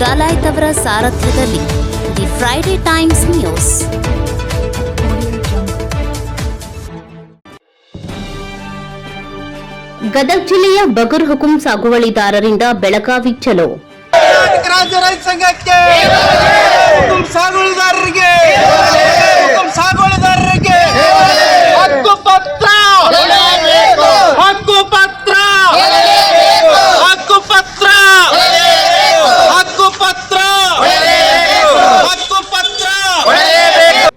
ಡಲಾಯ್ತ್ ಅವರ ಸಾರಥ್ಯದಲ್ಲಿ the Friday times news. Gadag ಜಿಲ್ಲೆಯ ಬಗರ್ ಹುಕುಂ ಸಾಗುವಳಿದಾರರಿಂದ ಬೆಳಗಾವಿ ಚಲೋ. ರಾಜ್ಯ ರೈತ ಸಂಘಕ್ಕೆ ಸಾಗುವಳಿದಾರರಿಗೆ ಸಾಗುವಳಿದಾರರಿಗೆ ಹಕ್ಕು ಪತ್ರ ಹಕ್ಕು ಪತ್ರ ಹಕ್ಕು ಪತ್ರ ಹಕ್ಕು ಪತ್ರ ಹಕ್ಕು ಪತ್ರ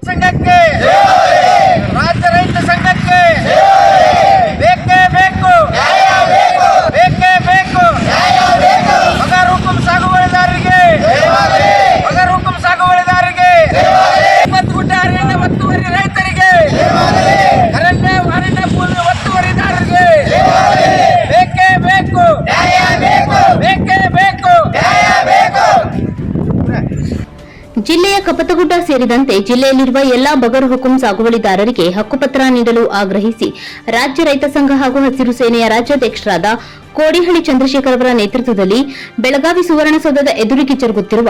ಸಂಘಕ್ಕೆ ರಾಜ್ಯ ರೈತ ಸಂಘಕ್ಕೆ ಬೇಕೇ ಬೇಕು ಬೇಕೇ ಬೇಕು ಮಗರ್ ಹುಕುಂ ಸಾಗುವಳಿದಾರರಿಗೆ ಮಗರ್ ಹುಕುಂ ಸಾಗುವಳಿದಾರರಿಗೆ ಮತ್ತು ಗುಡ್ಡ ಅರಣ್ಯ ಒತ್ತುವರಿ ರೈತರಿಗೆ ಅರಣ್ಯ ಅರಣ್ಯ ಭೂಮಿ ಒತ್ತುವರಿದಾರರಿಗೆ ಬೇಕೇ ಬೇಕು ಬೇಕೇ ಬೇಕು ಜಿಲ್ಲೆಯ ಕಪತಗುಡ್ಡ ಸೇರಿದಂತೆ ಜಿಲ್ಲೆಯಲ್ಲಿರುವ ಎಲ್ಲಾ ಬಗರ್ ಹುಕುಂ ಸಾಗುವಳಿದಾರರಿಗೆ ಹಕ್ಕುಪತ್ರ ನೀಡಲು ಆಗ್ರಹಿಸಿ ರಾಜ್ಯ ರೈತ ಸಂಘ ಹಾಗೂ ಹಸಿರು ಸೇನೆಯ ರಾಜ್ಯಾಧ್ಯಕ್ಷರಾದ ಕೋಡಿಹಳ್ಳಿ ಚಂದ್ರಶೇಖರ್ ಅವರ ನೇತೃತ್ವದಲ್ಲಿ ಬೆಳಗಾವಿ ಸುವರ್ಣಸೌಧದ ಎದುರಿಗೆ ಜರುಗುತ್ತಿರುವ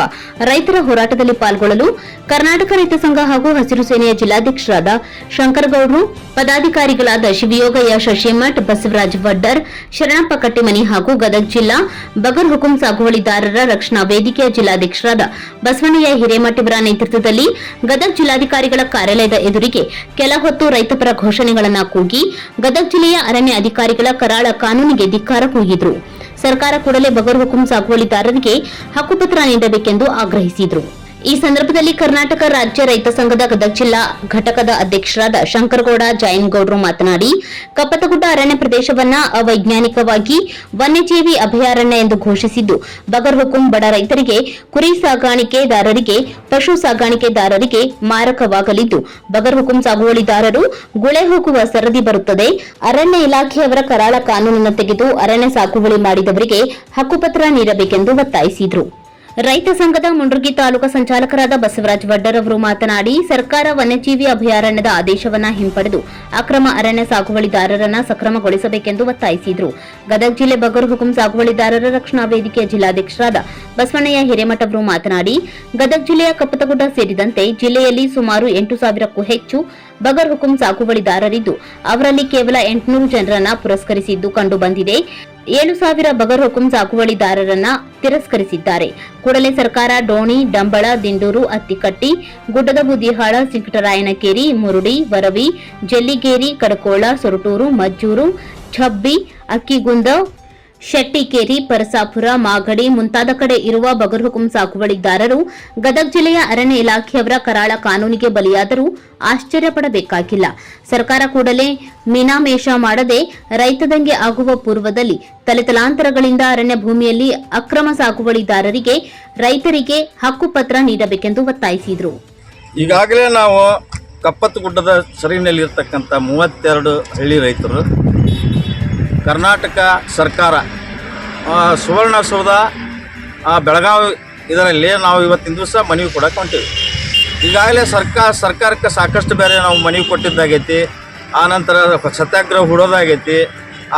ರೈತರ ಹೋರಾಟದಲ್ಲಿ ಪಾಲ್ಗೊಳ್ಳಲು ಕರ್ನಾಟಕ ರೈತ ಸಂಘ ಹಾಗೂ ಹಸಿರು ಸೇನೆಯ ಜಿಲ್ಲಾಧ್ಯಕ್ಷರಾದ ಶಂಕರಗೌಡರು, ಪದಾಧಿಕಾರಿಗಳಾದ ಶಿವಯೋಗಯ್ಯ, ಶಶಿಮಠ್, ಬಸವರಾಜ್ ವಡ್ಡರ್ ಶರಣಪ್ಪ ಕಟ್ಟಿಮನಿ ಹಾಗೂ ಗದಗ ಜಿಲ್ಲಾ ಬಗರ್ ಹುಕುಂ ಸಾಗುವಳಿದಾರರ ರಕ್ಷಣಾ ವೇದಿಕೆಯ ಜಿಲ್ಲಾಧ್ಯಕ್ಷರಾದ ಬಸವಣ್ಣಯ್ಯ ಹಿರೇಮಠ್ ಇವರ ನೇತೃತ್ವದಲ್ಲಿ ಗದಗ ಜಿಲ್ಲಾಧಿಕಾರಿಗಳ ಕಾರ್ಯಾಲಯದ ಎದುರಿಗೆ ಕೆಲ ಹೊತ್ತು ರೈತಪರ ಘೋಷಣೆಗಳನ್ನು ಕೂಗಿ ಗದಗ ಜಿಲ್ಲೆಯ ಅರಣ್ಯ ಅಧಿಕಾರಿಗಳ ಕರಾಳ ಕಾನೂನಿಗೆ ಧಿಕ್ಕಾರ ಕೂಗಿದ್ರು ಸರ್ಕಾರ ಕೂಡಲೇ ಬಗರ್ ಹುಕುಂ ಸಾಗುವಳಿದಾರರಿಗೆ ಹಕ್ಕುಪತ್ರ ನೀಡಬೇಕೆಂದು ಆಗ್ರಹಿಸಿದ್ರು. ಈ ಸಂದರ್ಭದಲ್ಲಿ ಕರ್ನಾಟಕ ರಾಜ್ಯ ರೈತ ಸಂಘದ ಗದಗ ಜಿಲ್ಲಾ ಘಟಕದ ಅಧ್ಯಕ್ಷರಾದ ಶಂಕರಗೌಡ ಜೈನ್ಗೌಡರು ಮಾತನಾಡಿ ಕಪ್ಪತಗುಡ್ಡ ಅರಣ್ಯ ಪ್ರದೇಶವನ್ನ ಅವೈಜ್ಞಾನಿಕವಾಗಿ ವನ್ಯಜೀವಿ ಅಭಯಾರಣ್ಯ ಎಂದು ಘೋಷಿಸಿದ್ದು, ಬಗರ್ ಹುಕುಂ ಬಡ ರೈತರಿಗೆ, ಕುರಿ ಸಾಗಾಣಿಕೆದಾರರಿಗೆ, ಪಶು ಸಾಗಾಣಿಕೆದಾರರಿಗೆ ಮಾರಕವಾಗಲಿದ್ದು, ಬಗರ್ ಹುಕುಂ ಸಾಗುವಳಿದಾರರು ಗುಳೆ ಹೋಗುವ ಸರದಿ ಬರುತ್ತದೆ. ಅರಣ್ಯ ಇಲಾಖೆಯವರ ಕರಾಳ ಕಾನೂನನ್ನು ತೆಗೆದು ಅರಣ್ಯ ಸಾಗುವಳಿ ಮಾಡಿದವರಿಗೆ ಹಕ್ಕುಪತ್ರ ನೀಡಬೇಕೆಂದು ಒತ್ತಾಯಿಸಿದರು. ರೈತ ಸಂಘದ ಮುಂಡ್ರಗಿ ತಾಲೂಕಾ ಸಂಚಾಲಕರಾದ ಬಸವರಾಜ್ ವಡ್ಡರ್ ಅವರು ಮಾತನಾಡಿ, ಸರ್ಕಾರ ವನ್ಯಜೀವಿ ಅಭಯಾರಣ್ಯದ ಆದೇಶವನ್ನ ಹಿಂಪಡೆದು ಅಕ್ರಮ ಅರಣ್ಯ ಸಾಗುವಳಿದಾರರನ್ನ ಸಕ್ರಮಗೊಳಿಸಬೇಕೆಂದು ಒತ್ತಾಯಿಸಿದರು. ಗದಗ ಜಿಲ್ಲೆ ಬಗರ್ ಹುಕುಂ ಸಾಗುವಳಿದಾರರ ರಕ್ಷಣಾ ವೇದಿಕೆಯ ಜಿಲ್ಲಾಧ್ಯಕ್ಷರಾದ ಬಸವಣ್ಣಯ್ಯ ಹಿರೇಮಠ ಅವರು ಮಾತನಾಡಿ, ಗದಗ ಜಿಲ್ಲೆಯ ಕಪ್ಪತಗುಡ್ಡ ಸೇರಿದಂತೆ ಜಿಲ್ಲೆಯಲ್ಲಿ ಸುಮಾರು ಎಂಟು ಸಾವಿರಕ್ಕೂ ಹೆಚ್ಚು ಬಗರ್ ಹುಕುಂ ಸಾಗುವಳಿದಾರರಿದ್ದು ಅವರಲ್ಲಿ ಕೇವಲ ಎಂಟುನೂರು ಜನರನ್ನ ಪುರಸ್ಕರಿಸಿದ್ದು ಕಂಡುಬಂದಿದೆ. ಏಳು ಸಾವಿರ ಬಗರ್ ಹುಕುಂ ಸಾಗುವಳಿದಾರರನ್ನ ತಿರಸ್ಕರಿಸಿದ್ದಾರೆ. ಕೂಡಲೇ ಸರ್ಕಾರ ಡೋಣಿ, ಡಂಬಳ, ದಿಂಡೂರು, ಅತ್ತಿಕಟ್ಟಿ, ಗುಡ್ಡದ ಬುದಿಹಾಳ, ಸಿಂಕಟರಾಯನಕೇರಿ, ಮುರುಡಿ, ವರವಿ, ಜಲ್ಲಿಗೇರಿ, ಕಡಕೋಳ, ಸೊರಟೂರು, ಮಜ್ಜೂರು ಛಬ್ಬಿ ಅಕ್ಕಿಗುಂದ ಶೆಟ್ಟಿಕೇರಿ, ಪರಸಾಪುರ, ಮಾಗಡಿ ಮುಂತಾದ ಕಡೆ ಇರುವ ಬಗರ್ಹುಕುಂ ಸಾಗುವಳಿದಾರರು ಗದಗ ಜಿಲ್ಲೆಯ ಅರಣ್ಯ ಇಲಾಖೆಯವರ ಕರಾಳ ಕಾನೂನಿಗೆ ಬಲಿಯಾದರೂ ಆಶ್ಚರ್ಯಪಡಬೇಕಾಗಿಲ್ಲ. ಸರ್ಕಾರ ಕೂಡಲೇ ಮೀನಾಮೇಷ ಮಾಡದೆ ರೈತದಂಗೆ ಆಗುವ ಪೂರ್ವದಲ್ಲಿ ತಲೆತಲಾಂತರಗಳಿಂದ ಅರಣ್ಯ ಭೂಮಿಯಲ್ಲಿ ಅಕ್ರಮ ಸಾಗುವಳಿದಾರರಿಗೆ ರೈತರಿಗೆ ಹಕ್ಕುಪತ್ರ ನೀಡಬೇಕೆಂದು ಒತ್ತಾಯಿಸಿದರು. ಈಗಾಗಲೇ ನಾವು ಕಪ್ಪತ್ತು ಗುಡ್ಡದ ಸರಿನಲ್ಲಿರ್ತಕ್ಕಂಥ ಮೂವತ್ತೆರಡು ಹಳ್ಳಿ ರೈತರು ಕರ್ನಾಟಕ ಸರ್ಕಾರ ಸುವರ್ಣಸೌಧ ಬೆಳಗಾವಿ ಇದರಲ್ಲಿ ನಾವು ಇವತ್ತಿನ ದಿವಸ ಮನವಿ ಕೊಡಕ್ಕೆ ಹೊಂಟೀವಿ ಈಗಾಗಲೇ ಸರ್ಕಾರ, ಸರ್ಕಾರಕ್ಕೆ ಸಾಕಷ್ಟು ಬೇರೆ ನಾವು ಮನವಿ ಕೊಟ್ಟಿದ್ದಾಗೈತಿ ಆನಂತರ ಸತ್ಯಾಗ್ರಹ ಹುಡೋದಾಗೈತಿ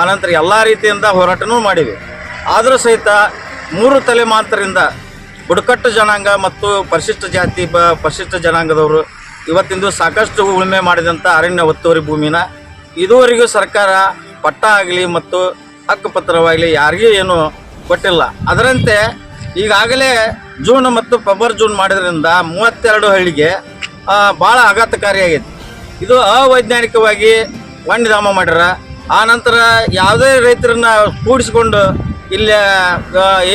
ಆನಂತರ ಎಲ್ಲ ರೀತಿಯಿಂದ ಹೋರಾಟನೂ ಮಾಡಿವಿ. ಆದರೂ ಸಹಿತ ಮೂರು ತಲೆಮಾಂತರಿಂದ ಬುಡಕಟ್ಟು ಜನಾಂಗ ಮತ್ತು ಪರಿಶಿಷ್ಟ ಜಾತಿ, ಬ, ಪರಿಶಿಷ್ಟ ಜನಾಂಗದವರು ಇವತ್ತಿಂದು ಸಾಕಷ್ಟು ಉಳುಮೆ ಮಾಡಿದಂಥ ಅರಣ್ಯ ಒತ್ತುವರಿ ಭೂಮಿನ ಇದುವರೆಗೂ ಸರ್ಕಾರ ಪಟ್ಟ ಆಗಲಿ ಮತ್ತು ಹಕ್ಕುಪತ್ರವಾಗಲಿ ಯಾರಿಗೂ ಏನು ಕೊಟ್ಟಿಲ್ಲ. ಅದರಂತೆ ಈಗಾಗಲೇ ಜೂನ್ ಮತ್ತು ಫೆಬ್ರವರಿ ಜೂನ್ ಮಾಡಿದ್ರಿಂದ ಮೂವತ್ತೆರಡು ಹಳ್ಳಿಗೆ ಭಾಳ ಆಘಾತಕಾರಿಯಾಗೈತಿ ಇದು ಅವೈಜ್ಞಾನಿಕವಾಗಿ ವನ್ಯಧಾಮ ಮಾಡ್ಯಾರ. ಆ ನಂತರ ಯಾವುದೇ ರೈತರನ್ನ ಕೂಡಿಸ್ಕೊಂಡು ಇಲ್ಲಿ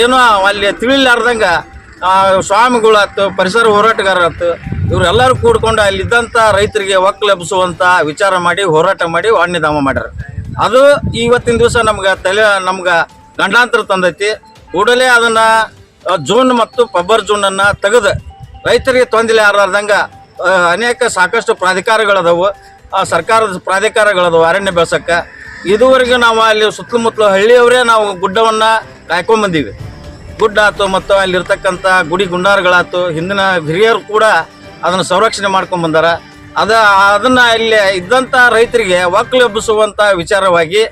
ಏನೋ ಅಲ್ಲಿ ತಿಳಿಲಾರ್ದಂಗೆ ಸ್ವಾಮಿಗಳಾತು ಪರಿಸರ ಹೋರಾಟಗಾರರಾತು ಇವರೆಲ್ಲರೂ ಕೂಡ್ಕೊಂಡು ಅಲ್ಲಿದ್ದಂಥ ರೈತರಿಗೆ ಒಕ್ಕಲೆಬ್ಬಿಸುವಂಥ ವಿಚಾರ ಮಾಡಿ, ಹೋರಾಟ ಮಾಡಿ ವನ್ಯಧಾಮ ಮಾಡ್ಯಾರ. ಅದು ಇವತ್ತಿನ ದಿವಸ ನಮ್ಗೆ ತಲೆ, ನಮ್ಗೆ ಗಂಡಾಂತರ ತಂದೈತಿ. ಕೂಡಲೇ ಅದನ್ನು ಜೂನ್ ಮತ್ತು ಫೆಬ್ರವರಿ ಜೂನನ್ನು ತೆಗೆದು ರೈತರಿಗೆ ತೊಂದರೆ ಆರ್ಲಾರ್ದಂಗೆ ಅನೇಕ ಸಾಕಷ್ಟು ಪ್ರಾಧಿಕಾರಗಳದಾವು ಸರ್ಕಾರದ ಪ್ರಾಧಿಕಾರಗಳದವು ಅರಣ್ಯ ಬೆಳೆಸೋಕ್ಕೆ. ಇದುವರೆಗೂ ನಾವು ಅಲ್ಲಿ ಸುತ್ತಮುತ್ತಲು ಹಳ್ಳಿಯವರೇ ನಾವು ಗುಡ್ಡವನ್ನು ಕಾಯ್ಕೊಂಬಂದೀವಿ ಗುಡ್ಡ ಆಯ್ತು ಮತ್ತು ಅಲ್ಲಿರ್ತಕ್ಕಂಥ ಗುಡಿ ಗುಂಡಾರಗಳಾಯ್ತು ಹಿಂದಿನ ಹಿರಿಯರು ಕೂಡ ಅದನ್ನು ಸಂರಕ್ಷಣೆ ಮಾಡ್ಕೊಂಡ್ ಬಂದಾರ. ಅದ ಅದನ್ನ ಇಲ್ಲಿ ಇದ್ದಂತ ರೈತರಿಗೆ ಒಕ್ಕಲೆಬ್ಬಿಸುವಂತ ವಿಚಾರವಾಗಿ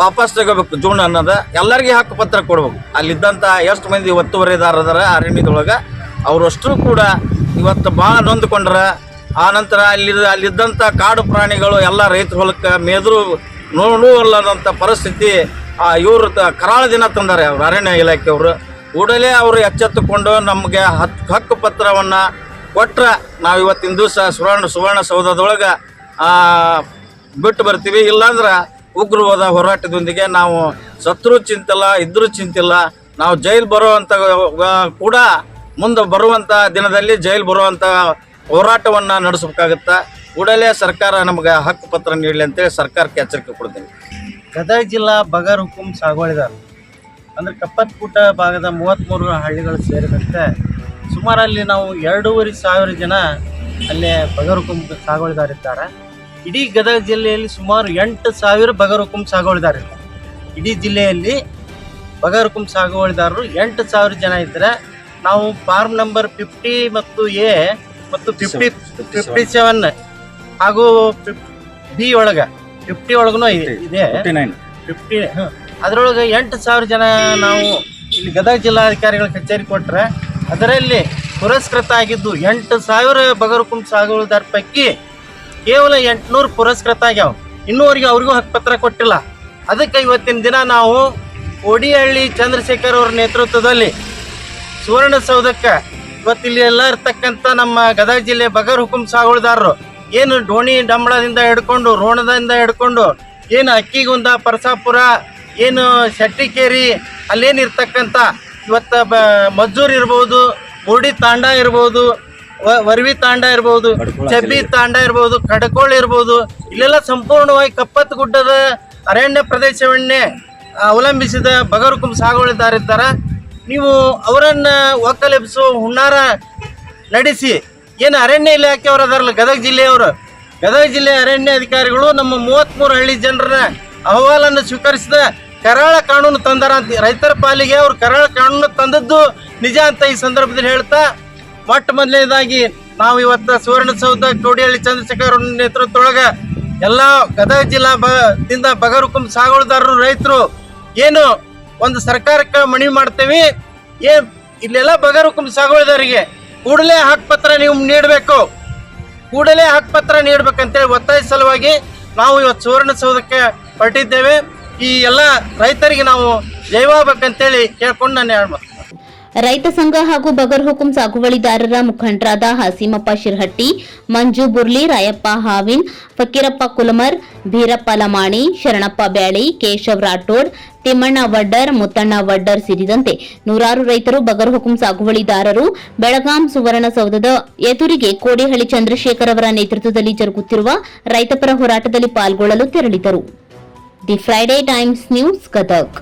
ವಾಪಸ್ ತಗೋಬೇಕು ಜೂನ್ ಅನ್ನೋದ ಎಲ್ಲರಿಗೆ ಹಕ್ಕು ಪತ್ರ ಕೊಡ್ಬೇಕು. ಅಲ್ಲಿದ್ದಂಥ ಎಷ್ಟು ಮಂದಿ ಒತ್ತುವರಿದಾರದಾರ ಅರಣ್ಯದೊಳಗೆ, ಅವರಷ್ಟು ಕೂಡ ಇವತ್ತು ಭಾಳ ನೊಂದ್ಕೊಂಡ್ರ. ಆ ನಂತರ ಅಲ್ಲಿ ಅಲ್ಲಿದ್ದಂಥ ಕಾಡು ಪ್ರಾಣಿಗಳು ಎಲ್ಲ ರೈತರ ಹೊಲಕ್ಕೆ ಮೇದ್ರು ನೋಡುವಲ್ಲದಂಥ ಪರಿಸ್ಥಿತಿ ಇವರು ಕರಾಳ ದಿನ ತಂದಾರೆ ಅವ್ರು, ಅರಣ್ಯ ಇಲಾಖೆಯವರು. ಕೂಡಲೇ ಅವರು ಎಚ್ಚೆತ್ತುಕೊಂಡು ನಮಗೆ ಹತ್ತು ಹಕ್ಕು ಪತ್ರವನ್ನು ಕೊಟ್ರೆ ನಾವು ಇವತ್ತಿನ ದಿವಸ ಸುವರ್ಣ ಸುವರ್ಣಸೌಧದೊಳಗೆ ಬಿಟ್ಟು ಬರ್ತೀವಿ. ಇಲ್ಲಾಂದ್ರೆ ಉಗ್ರವಾದ ಹೋರಾಟದೊಂದಿಗೆ ನಾವು ಸತ್ರು ಚಿಂತಿಲ್ಲ, ಇದ್ರೂ ಚಿಂತಿಲ್ಲ. ನಾವು ಜೈಲು ಬರುವಂಥ ಕೂಡ ಮುಂದೆ ಬರುವಂಥ ದಿನದಲ್ಲಿ ಜೈಲು ಬರುವಂಥ ಹೋರಾಟವನ್ನು ನಡೆಸಬೇಕಾಗುತ್ತೆ, ಕೂಡಲೇ ಸರ್ಕಾರ ನಮಗೆ ಹಕ್ಕು ಪತ್ರ ನೀಡಲಿ ಅಂತೇಳಿ ಸರ್ಕಾರಕ್ಕೆ ಎಚ್ಚರಿಕೆ ಕೊಡ್ತೀನಿ. ಗದಗ ಜಿಲ್ಲಾ ಬಗರ್ ಹುಕುಂ ಸಾಗುವಳಿದಾರ. ಅಂದರೆ ಕಪ್ಪತ್ಕೂಟ ಭಾಗದ ಮೂವತ್ತ್ಮೂರು ಹಳ್ಳಿಗಳು ಸೇರಿದಂತೆ ಸುಮಾರು ಅಲ್ಲಿ ನಾವು ಎರಡೂವರೆ ಸಾವಿರ ಜನ ಅಲ್ಲೇ ಬಗರುಕುಂಬ ಸಾಗುವಳಿದಾರಿದ್ದಾರೆ. ಇಡೀ ಗದಗ ಜಿಲ್ಲೆಯಲ್ಲಿ ಸುಮಾರು ಎಂಟು ಸಾವಿರ ಬಗರುಕುಂಬ ಸಾಗುವಳಿದಾರಿದ್ದಾರೆ ಇಡೀ ಜಿಲ್ಲೆಯಲ್ಲಿ ಬಗರುಕುಂ ಸಾಗುವಳಿದಾರರು ಎಂಟು ಸಾವಿರ ಜನ ಇದ್ದರೆ. ನಾವು ಫಾರ್ಮ್ ನಂಬರ್ ಫಿಫ್ಟಿ ಮತ್ತು ಎ ಮತ್ತು ಫಿಫ್ಟಿ ಫಿಫ್ಟಿ ಸೆವೆನ್ ಹಾಗೂ ಬಿ ಒಳಗೆ ಫಿಫ್ಟಿ ಒಳಗೂ ಇದೆ. ಫಿಫ್ಟಿ ಅದರೊಳಗೆ ಎಂಟು ಸಾವಿರ ಜನ ನಾವು ಇಲ್ಲಿ ಗದಗ ಜಿಲ್ಲಾಧಿಕಾರಿಗಳ ಕಚೇರಿ ಕೊಟ್ಟರೆ ಅದರಲ್ಲಿ ಪುರಸ್ಕೃತ ಆಗಿದ್ದು ಎಂಟು ಸಾವಿರ ಬಗರುಕುಂ ಸಾಗುವುದರ ಪೈಕಿ ಕೇವಲ ಎಂಟುನೂರು ಪುರಸ್ಕೃತ ಆಗ್ಯಾವ. ಇನ್ನೂವರೆಗೆ ಅವ್ರಿಗೂ ಹಕ್ಕುಪತ್ರ ಕೊಟ್ಟಿಲ್ಲ. ಅದಕ್ಕೆ ಇವತ್ತಿನ ದಿನ ನಾವು ಒಡಿಹಳ್ಳಿ ಚಂದ್ರಶೇಖರ್ ಅವರ ನೇತೃತ್ವದಲ್ಲಿ ಸುವರ್ಣಸೌಧಕ್ಕೆ ಇವತ್ತಿಲ್ಲಿ ಎಲ್ಲ ಇರ್ತಕ್ಕಂಥ ನಮ್ಮ ಗದಗ ಜಿಲ್ಲೆ ಬಗರ್ ಹುಕುಂ ಸಾಗುವಳಿದಾರರು ಏನು ಡೋಣಿ ಡಂಬಳದಿಂದ ಹಿಡ್ಕೊಂಡು, ರೋಣದಿಂದ ಹಿಡ್ಕೊಂಡು, ಏನು ಅಕ್ಕಿಗುಂದ, ಪರಸಾಪುರ, ಏನು ಶೆಟ್ಟಿಕೇರಿ ಅಲ್ಲೇನು ಇರ್ತಕ್ಕಂಥ ಇವತ್ತು ಬ ಮಜ್ಜೂರ್ ಇರ್ಬೋದು ಮುರುಡಿ ತಾಂಡ ಇರ್ಬೋದು ವರ್ವಿ ತಾಂಡ ಇರ್ಬೋದು ಚಬ್ಬಿ ತಾಂಡ ಇರ್ಬೋದು ಕಡಕೋಳ ಇರ್ಬೋದು ಇಲ್ಲೆಲ್ಲ ಸಂಪೂರ್ಣವಾಗಿ ಕಪ್ಪತ್ ಗುಡ್ಡದ ಅರಣ್ಯ ಪ್ರದೇಶವನ್ನೇ ಅವಲಂಬಿಸಿದ ಬಗರುಕುಂ ಸಾಗುವಳಿದಾರಿದ್ದಾರೆ. ನೀವು ಅವರನ್ನು ಒಕ್ಕಲೆಬ್ಸೋ ಹುನ್ನಾರ ನಡೆಸಿ. ಏನು ಅರಣ್ಯ ಇಲಾಖೆ ಅವರು ಅದಾರಲ್ಲ ಗದಗ ಜಿಲ್ಲೆಯವರು ಗದಗ ಜಿಲ್ಲೆ ಅರಣ್ಯ ಅಧಿಕಾರಿಗಳು ನಮ್ಮ ಮೂವತ್ತ್ಮೂರು ಹಳ್ಳಿ ಜನರ ಅಹವಾಲನ್ನು ಸ್ವೀಕರಿಸಿದ ಕರಾಳ ಕಾನೂನು ತಂದಾರ ಅಂತ ರೈತರ ಪಾಲಿಗೆ ಅವ್ರು ಕರಾಳ ಕಾನೂನು ತಂದದ್ದು ನಿಜ ಅಂತ ಈ ಸಂದರ್ಭದಲ್ಲಿ ಹೇಳ್ತಾ, ಮೊಟ್ಟ ಮೊದಲನೇದಾಗಿ ನಾವು ಇವತ್ತು ಸುವರ್ಣಸೌಧ, ಕೋಡಿಹಳ್ಳಿ ಚಂದ್ರಶೇಖರ್ ನೇತೃತ್ವದೊಳಗೆ ಎಲ್ಲ ಗದಗ ಜಿಲ್ಲಾ ಬ ದಿಂದ ಬಗರುಕುಂ ಸಾಗೋಳದಾರರು ರೈತರು ಏನು ಒಂದು ಸರ್ಕಾರಕ್ಕೆ ಮನವಿ ಮಾಡ್ತೇವೆ, ಏ, ಇಲ್ಲೆಲ್ಲ ಬಗರುಕುಂ ಸಾಗುವಳಿದಾರಿಗೆ ಕೂಡಲೇ ಹಕ್ಕುಪತ್ರ ನೀವು ನೀಡಬೇಕು, ಕೂಡಲೇ ಹಕ್ಕುಪತ್ರ ನೀಡಬೇಕಂತೇಳಿ ಒತ್ತಾಯ ಸಲುವಾಗಿ ನಾವು ಇವತ್ತು ಸುವರ್ಣಸೌಧಕ್ಕೆ ಹೊರಟಿದ್ದೇವೆ. ಈ ಎಲ್ಲ ರೈತರಿಗೆ ನಾವು ಜೈವಾಗಬೇಕಂತೇಳಿ ಕೇಳ್ಕೊಂಡು ನಾನು ಹೇಳ್ಬೋದು ರೈತ ಸಂಘ ಹಾಗೂ ಬಗರ್ ಹುಕುಂ ಸಾಗುವಳಿದಾರರ ಮುಖಂಡರಾದ ಹಸೀಮಪ್ಪ ಶಿರ್ಹಟ್ಟಿ, ಮಂಜು ಬುರ್ಲಿ, ರಾಯಪ್ಪ ಹಾವಿನ್, ಫಕೀರಪ್ಪ ಕುಲಮರ್, ಭೀರಪ್ಪ ಲಮಾಣಿ, ಶರಣಪ್ಪ ಬ್ಯಾಳಿ, ಕೇಶವ್ ರಾಠೋಡ್, ತಿಮ್ಮಣ್ಣ ವಡ್ಡರ್, ಮುತ್ತಣ್ಣ ವಡ್ಡರ್ ಸೇರಿದಂತೆ ನೂರಾರು ರೈತರು ಬಗರ್ ಹುಕುಂ ಸಾಗುವಳಿದಾರರು. ಬೆಳಗಾಂ ಸುವರ್ಣಸೌಧದ ಎದುರಿಗೆ ಕೋಡಿಹಳ್ಳಿ ಚಂದ್ರಶೇಖರ್ ಅವರ ನೇತೃತ್ವದಲ್ಲಿ ಜರುಗುತ್ತಿರುವ ರೈತಪರ ಹೋರಾಟದಲ್ಲಿ ಪಾಲ್ಗೊಳ್ಳಲು ತೆರಳಿದರು the Friday times news Gadag